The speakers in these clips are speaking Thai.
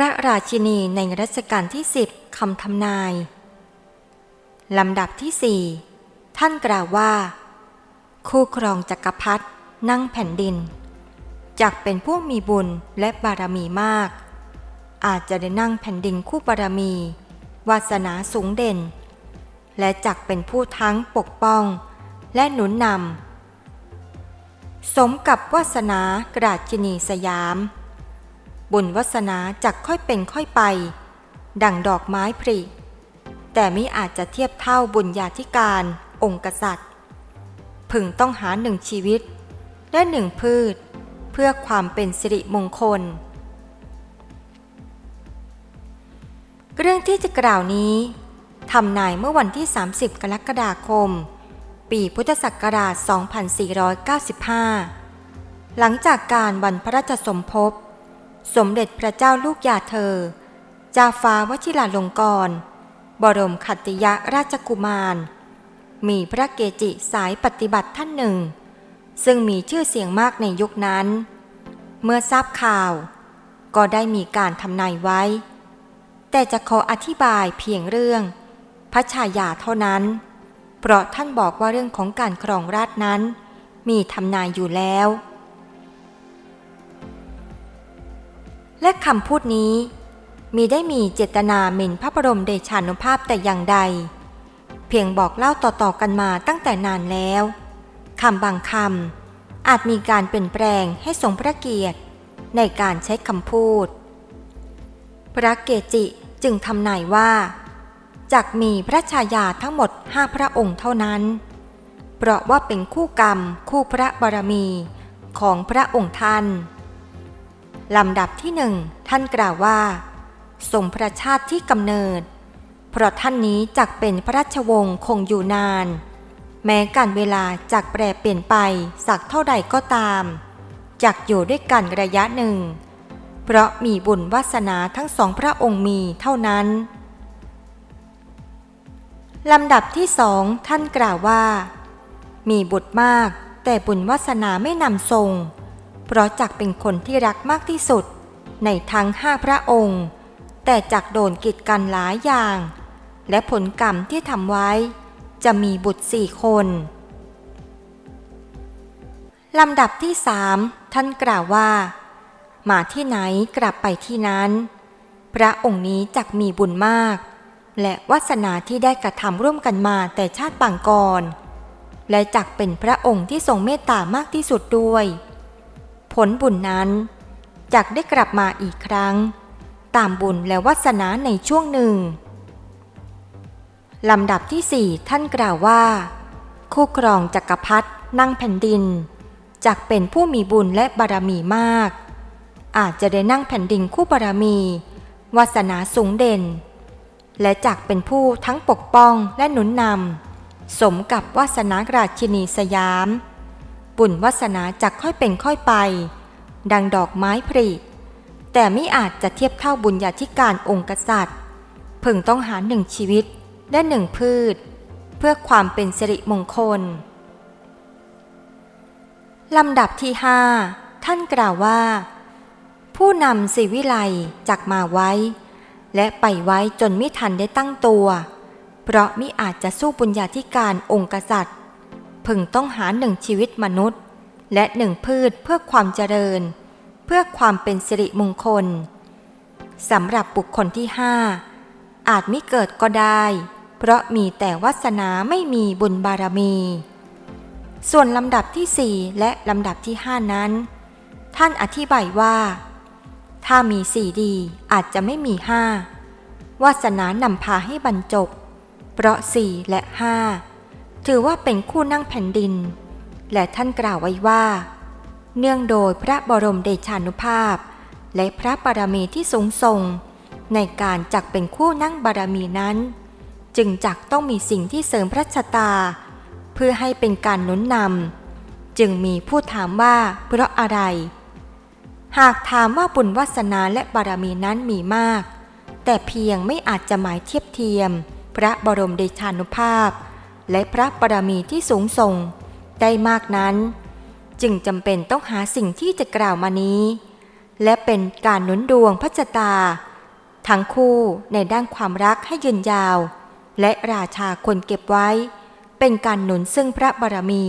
ระราชินีในรัชกาลที่สิบคำทำนาย ลำดับที่สี่ท่านกล่าวว่า คู่ครองจักรพรรดินั่งแผ่นดินจักเป็นผู้มีบุญและบารมีมาก อาจจะได้นั่งแผ่นดินคู่บารมี วาสนาสูงเด่น และจักเป็นผู้ทั้งปกป้อง และหนุนนำสมกับวาสนากราชินีสยาม บุญวาสนาจักค่อยเป็นค่อยไป ดั่งดอกไม้ผลิแต่ไม่อาจจะเทียบเท่าบุญญาธิการองค์กษัตริย์ พึงต้องหาหนึ่งชีวิต และหนึ่งพืช เพื่อความเป็นสิริมงคล เรื่องที่จะกล่าวนี้ทำนายเมื่อวันที่ 30 กรกฎาคม ปีพุทธศักราช 2495 หลังจากการวันพระราชสมภพ สมเด็จพระเจ้าลูกยาเธอ จาฟ้าวชิราลงกร บรมขัตติยราชกุมาร มีพระเกจิสายปฏิบัติท่านหนึ่ง ซึ่งมีชื่อเสียงมากในยุคนั้น เมื่อทราบข่าว ก็ได้มีการทำนายไว้ แต่จะขออธิบายเพียงเรื่อง พระชายาเท่านั้น เพราะท่านบอกว่าเรื่องของการครองราชนั้น มีทำนายอยู่แล้ว และคำพูดนี้ มีได้มีเจตนาหมิ่นพระบรมเดชานุภาพแต่อย่างใด เพียงบอกเล่าต่อๆกันมาตั้งแต่นานแล้วคำบางคำอาจมีการเปลี่ยนแปลงให้สมพระเกียรติในการใช้คำพูด พระเกจิจึงทำนายว่าจักมีพระชายาทั้งหมดห้าพระองค์เท่านั้น เพราะว่าเป็นคู่กรรมคู่พระบารมีของพระองค์ท่าน ลำดับที่หนึ่งท่านกล่าวว่าทรงพระชาติที่กำเนิด เพราะท่านนี้จักเป็นพระราชวงศ์คงอยู่นาน แม้การเวลาจักแปรเปลี่ยนไปสักเท่าใดก็ตามจักอยู่ด้วยกันระยะหนึ่ง เพราะมีบุญวาสนาทั้งสองพระองค์มีเท่านั้นลำดับที่สองท่านกล่าวว่า มีบุตรมากแต่บุญวาสนาไม่นำทรง เพราะจักเป็นคนที่รักมากที่สุด ในทั้งห้าพระองค์ แต่จักโดนกีดกันหลายอย่าง และผลกรรมที่ทำไว้ จะมีบุตรสี่คนลำดับที่สามท่านกล่าวว่า มาที่ไหนกลับไปที่นั้น พระองค์นี้จักมีบุญมาก และวาสนาที่ได้กระทำร่วมกันมาแต่ชาติปางก่อนและจักเป็นพระองค์ที่ทรงเมตตามากที่สุดด้วย ผลบุญนั้นจักได้กลับมาอีกครั้ง ตามบุญและวาสนาในช่วงหนึ่งลำดับที่สี่ท่านกล่าวว่า คู่ครองจักรพรรดินั่งแผ่นดินจักเป็นผู้มีบุญและบารมีมาก อาจจะได้นั่งแผ่นดินคู่บารมีวาสนาสูงเด่น และจักเป็นผู้ทั้งปกป้องและหนุนนำสมกับวาสนาราชินีสยาม บุญวาสนาจักค่อยเป็นค่อยไป ดังดอกไม้ผลิแต่ไม่อาจจะเทียบเท่าบุญญาธิการองค์กษัตริย์พึงต้องหาหนึ่งชีวิตและหนึ่งพืช เพื่อความเป็นสิริมงคล ลำดับที่ห้าท่านกล่าวว่า ผู้นำสิวิไลจักมาไว้ และไปไว้จนไม่ทันได้ตั้งตัว เพราะมิอาจจะสู้บุญญาธิการองค์กษัตริย์ พึงต้องหาหนึ่งชีวิตมนุษย์ และหนึ่งพืชเพื่อความเจริญ เพื่อความเป็นสิริมงคลสำหรับบุคคลที่ห้าอาจไม่เกิดก็ได้ เพราะมีแต่วาสนาไม่มีบุญบารมี ส่วนลำดับที่สี่และลำดับที่ห้านั้น ท่านอธิบายว่า ถ้ามีสี่ดีอาจจะไม่มีห้าวาสนานำพาให้บรรจบ เพราะสี่และห้า ถือว่าเป็นคู่นั่งแผ่นดิน และท่านกล่าวไว้ว่า เนื่องโดยพระบรมเดชานุภาพ และพระบารมีที่สูงส่ง ในการจักเป็นคู่นั่งบารมีนั้น จึงจักต้องมีสิ่งที่เสริมพระชะตา เพื่อให้เป็นการหนุนนำจึงมีผู้ถามว่าเพราะอะไร หากถามว่าบุญวาสนาและบารมีนั้นมีมาก แต่เพียงไม่อาจจะหมายเทียบเทียม พระบรมเดชานุภาพ และพระบารมีที่สูงส่ง ได้มากนั้น จึงจำเป็นต้องหาสิ่งที่จะกล่าวมานี้ และเป็นการหนุนดวงพระชตา ทั้งคู่ในด้านความรักให้ยืนยาว และราชาคนเก็บไว้ เป็นการหนุนซึ่งพระบารมี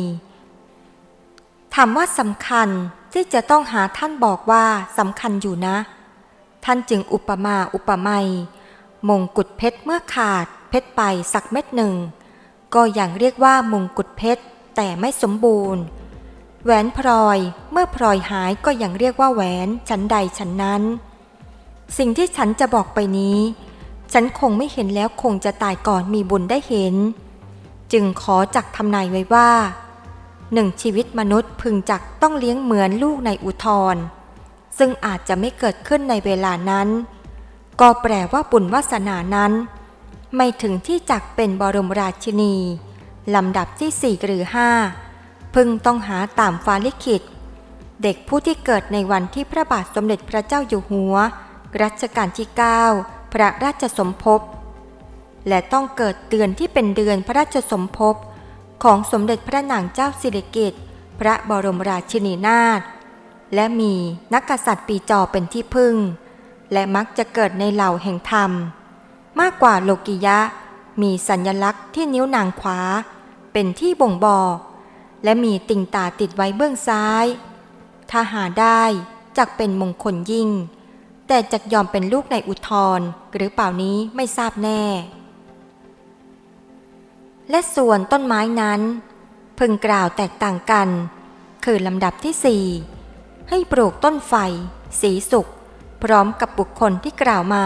ถามว่าสำคัญที่จะต้องหาท่านบอกว่าสำคัญอยู่นะ ท่านจึงอุปมาอุปไมยมงกุฎเพชรเมื่อขาดเพชรไปสักเม็ดหนึ่ง ก็ยังเรียกว่ามงกุฎเพชร แต่ไม่สมบูรณ์ แหวนพลอยเมื่อพลอยหายก็ยังเรียกว่าแหวนชั้นใดชั้นนั้น สิ่งที่ฉันจะบอกไปนี้ ฉันคงไม่เห็นแล้วคงจะตายก่อนมีบุญได้เห็น จึงขอจักทำนายไว้ว่าหนึ่งชีวิตมนุษย์พึงจักต้องเลี้ยงเหมือนลูกในอุทธรซึ่งอาจจะไม่เกิดขึ้นในเวลานั้น ก็แปลว่าบุญวาสนานั้น ไม่ถึงที่จักเป็นบรมราชินี ลำดับที่สี่หรือห้าพึงต้องหาตามฟ้าลิขิต เด็กผู้ที่เกิดในวันที่พระบาทสมเด็จพระเจ้าอยู่หัว รัชกาลที่ 9 พระราชสมภพ และต้องเกิดเดือนที่เป็นเดือนพระราชสมภพ ของสมเด็จพระนางเจ้าสิริกิติ์พระบรมราชินีนาถและมีนักกษัตริย์ปีจอเป็นที่พึ่ง และมักจะเกิดในเหล่าแห่งธรรม มากกว่าโลกิยะ มีสัญญลักษณ์ที่นิ้วนางขวา เป็นที่บ่งบอกและมีติ่งตาติดไว้เบื้องซ้าย ถ้าหาได้จักเป็นมงคลยิ่ง แต่จักยอมเป็นลูกในอุทธรหรือเปล่านี้ไม่ทราบแน่ และส่วนต้นไม้นั้น พึงกล่าวแตกต่างกัน คือลำดับที่สี่ให้ปลูกต้นไฟ สีสุกพร้อมกับบุคคลที่กล่าวมา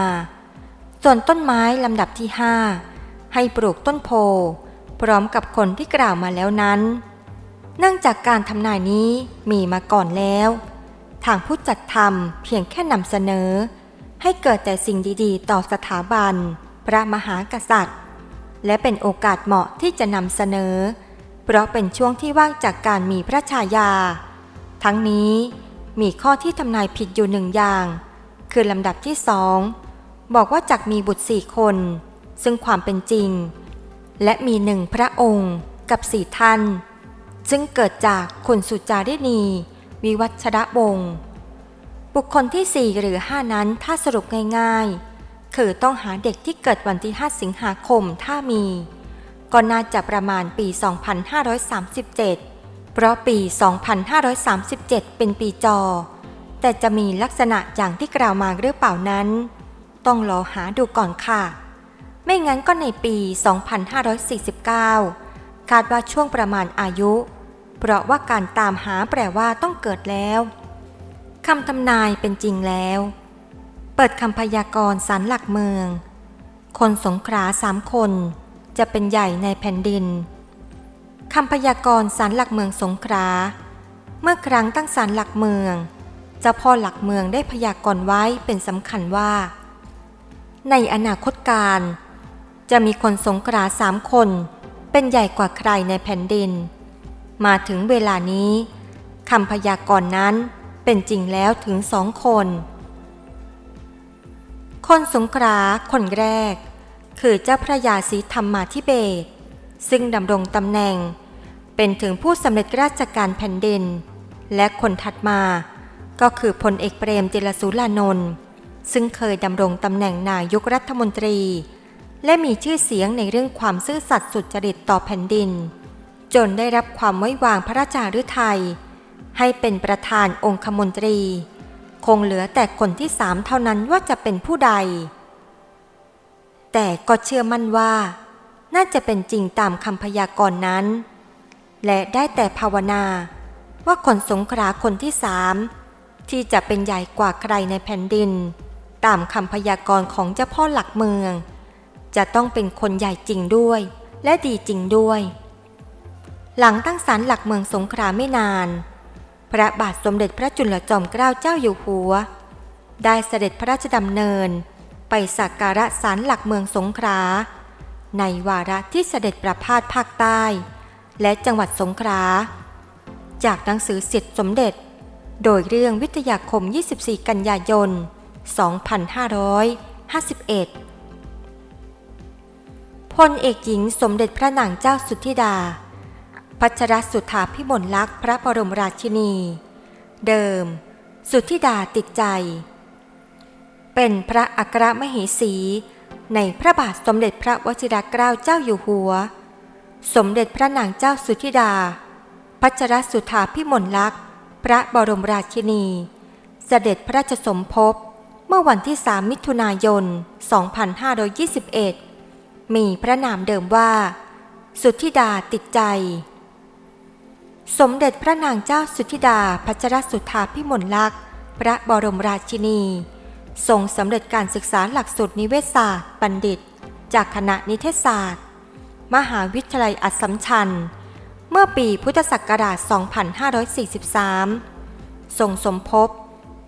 ส่วนต้นไม้ลำดับที่ห้าให้ปลูกต้นโพ พร้อมกับคนที่กล่าวมาแล้วนั้น เนื่องจากการทำนายนี้มีมาก่อนแล้ว ทางผู้จัดทำเพียงแค่นำเสนอ ให้เกิดแต่สิ่งดีๆ ต่อสถาบัน พระมหากษัตริย์ และเป็นโอกาสเหมาะที่จะนำเสนอ เพราะเป็นช่วงที่ว่างจากการมีพระชายา ทั้งนี้มีข้อที่ทำนายผิดอยู่หนึ่งอย่าง คือลำดับที่สอง บอกว่าจักมีบุตรสี่คน ซึ่งความเป็นจริง และมีหนึ่งพระองค์กับสี่ท่าน ซึ่งเกิดจากคุณสุจารินีวิวัชระวงศ์บุคคลที่สี่หรือห้านั้นถ้าสรุปง่ายๆ คือต้องหาเด็กที่เกิดวันที่ 5 สิงหาคมถ้ามี ก็น่าจะประมาณปี 2537 เพราะปี 2537 เป็นปีจอ แต่จะมีลักษณะอย่างที่กล่าวมาหรือเปล่านั้น ต้องรอหาดูก่อนค่ะ ไม่งั้นก็ในปี 2549 คาดว่าช่วงประมาณอายุ เพราะว่าการตามหาแปลว่าต้องเกิดแล้วคำทำนายเป็นจริงแล้ว เปิดคำพยากรณ์สารหลักเมือง คนสงขลาสามคน จะเป็นใหญ่ในแผ่นดินคำพยากรณ์สารหลักเมืองสงขลาเมื่อครั้งตั้งสารหลักเมือง เจ้าพ่อหลักเมืองได้พยากรณ์ไว้เป็นสำคัญว่า ในอนาคตการ จะมีคนสงขลาสามคน เป็นใหญ่กว่าใครในแผ่นดิน มาถึงเวลานี้คำพยากรณ์นั้นเป็นจริงแล้วถึงสองคน คนสงขลาคนแรก คือเจ้าพระยาศรีธรรมาธิเบศซึ่งดำรงตำแหน่ง เป็นถึงผู้สำเร็จราชการแผ่นดิน และคนถัดมาก็คือพลเอกเปรมติลสุรานนท์ ซึ่งเคยดำรงตำแหน่งนายกรัฐมนตรี และมีชื่อเสียงในเรื่องความซื่อสัตย์สุจริตต่อแผ่นดิน จนได้รับความไว้วางพระราชาฤทัยให้เป็นประธานองคมนตรี คงเหลือแต่คนที่สามเท่านั้นว่าจะเป็นผู้ใด แต่ก็เชื่อมั่นว่า น่าจะเป็นจริงตามคำพยากรณ์นั้น และได้แต่ภาวนาว่าคนสงขลาคนที่สามที่จะเป็นใหญ่กว่าใครในแผ่นดิน ตามคำพยากรณ์ของเจ้าพ่อหลักเมือง จะต้องเป็นคนใหญ่จริงด้วย และดีจริงด้วย หลังตั้งศาลหลักเมืองสงขลาไม่นาน พระบาทสมเด็จพระจุลจอมเกล้าเจ้าอยู่หัว ได้เสด็จพระราชดำเนิน ไปสักการะศาลหลักเมืองสงขลาในวาระที่เสด็จประพาสภาคใต้ และจังหวัดสงขลาจากหนังสือเสิทธิสมเด็จ โดยเรื่องวิทยาคม 24 กันยายน 2551 พลเอกหญิงสมเด็จพระนางเจ้าสุธิดา พัชรสุธาพิมลลักษณ์พระบรมราชินี เดิม สุธิดาติดใจ เป็นพระอัครมเหสี ในพระบาทสมเด็จพระวชิรเกล้าเจ้าอยู่หัว สมเด็จพระนางเจ้าสุธิดา พัชรสุธาพิมลลักษณ์พระบรมราชินี เสด็จพระราชสมภพ มื่อวันที่ 3 มิถุนายน 2521 มีพระนามเดิมว่า สุธิดาติดใจ สมเด็จพระนางเจ้าสุธิดาพัชรสุธาพิมลลักษณ์ พระบรมราชินี ทรงสำเร็จการศึกษาหลักสูตรนิเวศศาสตร์บัณฑิต จากคณะนิเทศศาสตร์ มหาวิทยาลัยอัสสัมชัญ เมื่อปีพุทธศักราช 2543 ทรงสมภพ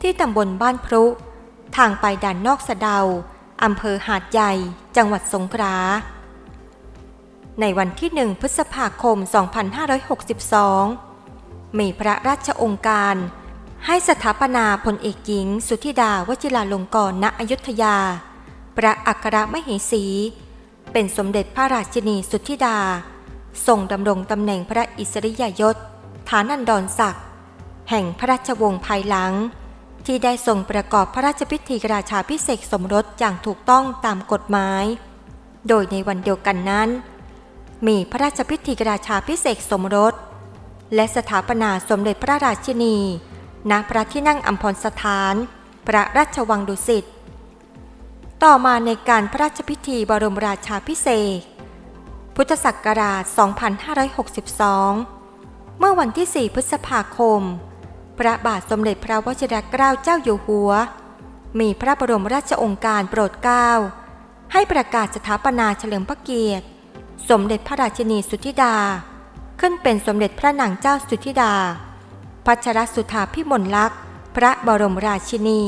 ที่ตำบลบ้านพรุ ทางไปด่านนอกสะเดา อำเภอหาดใหญ่ จังหวัดสงขลา ในวันที่1พฤษภาคม 2562 มีพระราชองค์การ ให้สถาปนาพลเอกหญิง สุธิดาวชิราลงกรณอยุธยา พระอัครมเหสี เป็นสมเด็จพระราชินีสุธิดา ทรงดำรงตำแหน่งพระอิสริยยศ ฐานันดรศักดิ์แห่งพระราชวงศ์ภายหลัง ที่ได้ทรงประกอบพระราชพิธีราชาพิเศษสมรสอย่างถูกต้องตามกฎหมาย โดยในวันเดียวกันนั้น มีพระราชพิธีราชาพิเศษสมรส และสถาปนาสมเด็จพระราชินี ณ พระที่นั่งอัมพรสถาน พระราชวังดุสิต ต่อมาในการพระราชพิธีบรมราชาพิเศษ พุทธศักราช 2562 เมื่อวันที่ 4 พฤษภาคม พระบาทสมเด็จพระวชิรเกล้าเจ้าอยู่หัว มีพระบรมราชองค์การโปรดเกล้า ให้ประกาศสถาปนาเฉลิมพระเกียรติ สมเด็จพระราชินีสุธิดา ขึ้นเป็นสมเด็จพระนางเจ้าสุธิดา พัชรสุธาพิมลลักษณ์ พระบรมราชินี